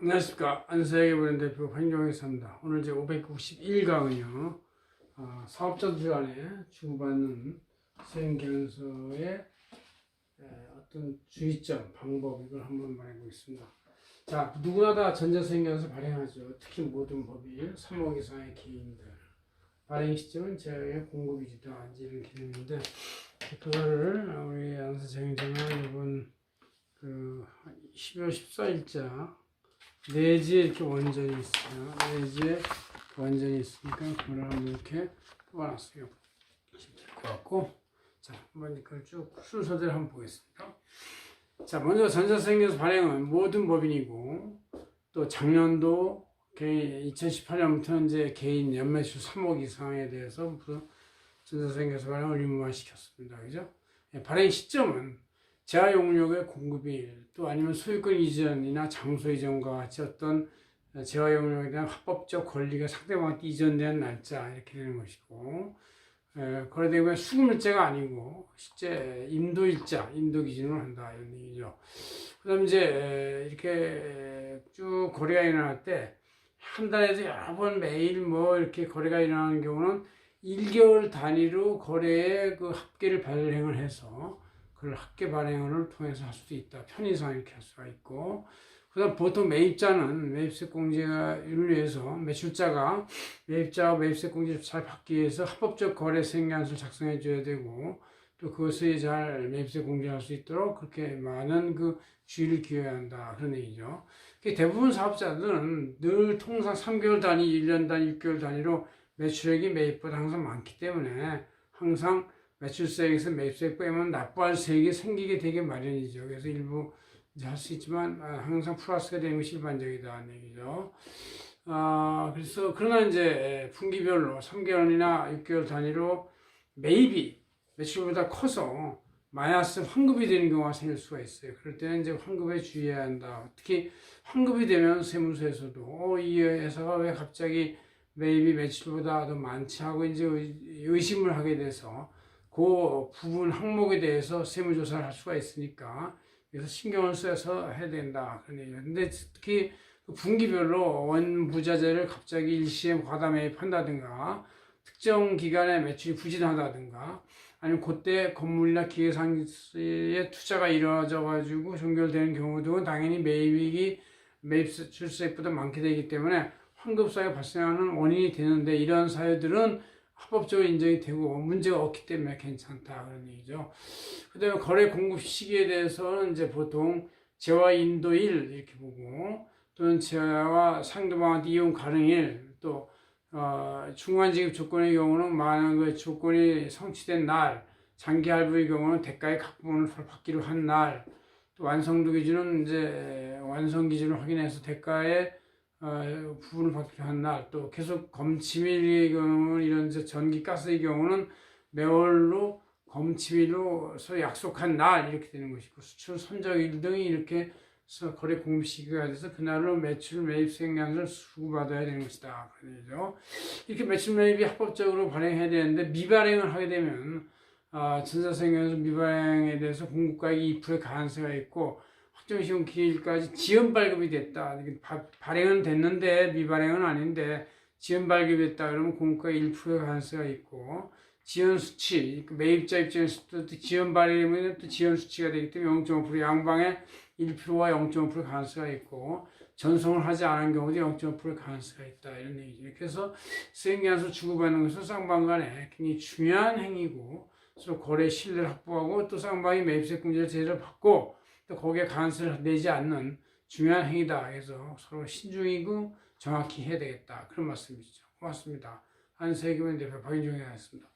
안녕하십니까 안세계 브랜드 대표 황정혜입니다. 오늘 제 591강은요 어, 사업자들 간에 주고받는 수행견서의 어떤 주의점, 방법 이걸 한번 말해보겠습니다. 자 누구나 다 전자수행견서 발행하죠. 특히 모든 법일 3억 이상의 개인들 발행 시점은 제의 공급이지도 않지 이렇게 되는데 그거를 우리 안세정장은 이번 그 12월 14일자 내지에 이렇게 원전이 있어요. 내지에 원전이 있으니까 그걸 한번 이렇게 뽑아놨어요. 될 것 같고 자 한번 이걸 쭉 순서대로 한번 보겠습니다. 자 먼저 전자생계에서 발행은 모든 법인이고 또 작년도 개인 2018년부터 이제 개인 연매출 3억 이상에 대해서 전자생계에서 발행을 의무화시켰습니다. 그죠? 예, 발행 시점은 재화용역의 공급일 또 아니면 소유권 이전이나 장소 이전과 같이 어떤 재화용역에 대한 합법적 권리가 상대방한테 이전된 날짜 이렇게 되는 것이고 거래대금의 수금일자가 아니고 실제 인도일자, 인도 기준으로 한다 이런 얘기죠. 그 다음 이제 이렇게 쭉 거래가 일어날 때 한 달에도 여러 번 매일 뭐 이렇게 거래가 일어나는 경우는 1개월 단위로 거래의 그 합계를 발행을 해서 그걸 학계 발행을 통해서 할 수도 있다. 편의상 이렇게 할 수가 있고, 그 다음 보통 매입자는 매입세 공제를 위해서 매출자가 매입자와 매입세 공제를 잘 받기 위해서 합법적 거래 생계안서를 작성해 줘야 되고, 또 그것을 잘 매입세 공제할 수 있도록 그렇게 많은 그 주의를 기해야 한다. 그런 얘기죠. 대부분 사업자들은 늘 통상 3개월 단위, 1년 단위, 6개월 단위로 매출액이 매입보다 항상 많기 때문에 항상 매출세액에서 매입세액 빼면 납부할 세액이 생기게 되게 마련이죠. 그래서 일부 할 수 있지만 아, 항상 플러스가 되는 것이 일반적이다 얘기죠. 아, 그래서 그러나 이제 분기별로 3개월이나 6개월 단위로 매입이 매출보다 커서 마이너스 환급이 되는 경우가 생길 수가 있어요. 그럴 때는 이제 환급에 주의해야 한다. 특히 환급이 되면 세무서에서도 어, 이 회사가 왜 갑자기 매입이 매출보다 더 많지 하고 이제 의심을 하게 돼서 그 부분 항목에 대해서 세무조사를 할 수가 있으니까 그래서 신경을 써서 해야 된다 그런 얘기예요. 근데 특히 그 분기별로 원부자재를 갑자기 일시에 과다 매입한다든가 특정 기간에 매출이 부진하다든가 아니면 그때 건물이나 기계상에 투자가 이루어져 가지고 종결되는 경우도 당연히 매입이 매입 출세액보다 많게 되기 때문에 환급사에 발생하는 원인이 되는데 이런 사유들은 합법적으로 인정이 되고 문제가 없기 때문에 괜찮다 그런 얘기죠. 그다음에 거래 공급 시기에 대해서는 이제 보통 재화 인도일 이렇게 보고 또는 재화와 상대방한테 이용 가능일 또 어, 중간 지급 조건의 경우는 많은 그 조건이 성취된 날, 장기 할부의 경우는 대가의 각 부분을 받기로 한 날, 또 완성도 기준은 이제 완성 기준을 확인해서 대가의 어, 부분을 받기로 한 날, 또 계속 검침일의 경우는 이런 전기 가스의 경우는 매월로 검침일로 서 약속한 날 이렇게 되는 것이고 수출 선적일 등이 이렇게 거래 공급 시기가 돼서 그날로 매출 매입 생량을 수급받아야 되는 것이다. 그죠? 이렇게 매출 매입이 합법적으로 발행해야 되는데 미발행을 하게 되면 아, 전자생명에서 미발행에 대해서 공급가액이 2%의 가능성이 있고 확정시효 기일까지 지연 발급이 됐다. 발행은 됐는데 미발행은 아닌데 지연 발급이 됐다. 그러면 공급가 1%의 가능성이 있고 지연 수치, 그 매입자 입장에서 또 지연 발행이면 또 지연 수치가 되기 때문에 0.5% 양방에 1%와 0.5% 가능성이 있고 전송을 하지 않은 경우도 0.5% 가능성이 있다 이런 얘기죠. 그래서 수행기한서 주고받는 것은 쌍방 간에 굉장히 중요한 행위고 서로 거래 신뢰를 확보하고 또 쌍방이 매입세 공제를 제대로 받고 또 거기에 간섭을 내지 않는 중요한 행위다. 그래서 서로 신중이고 정확히 해야 되겠다. 그런 말씀이죠. 고맙습니다. 한세기원 대표 박인종이었습니다.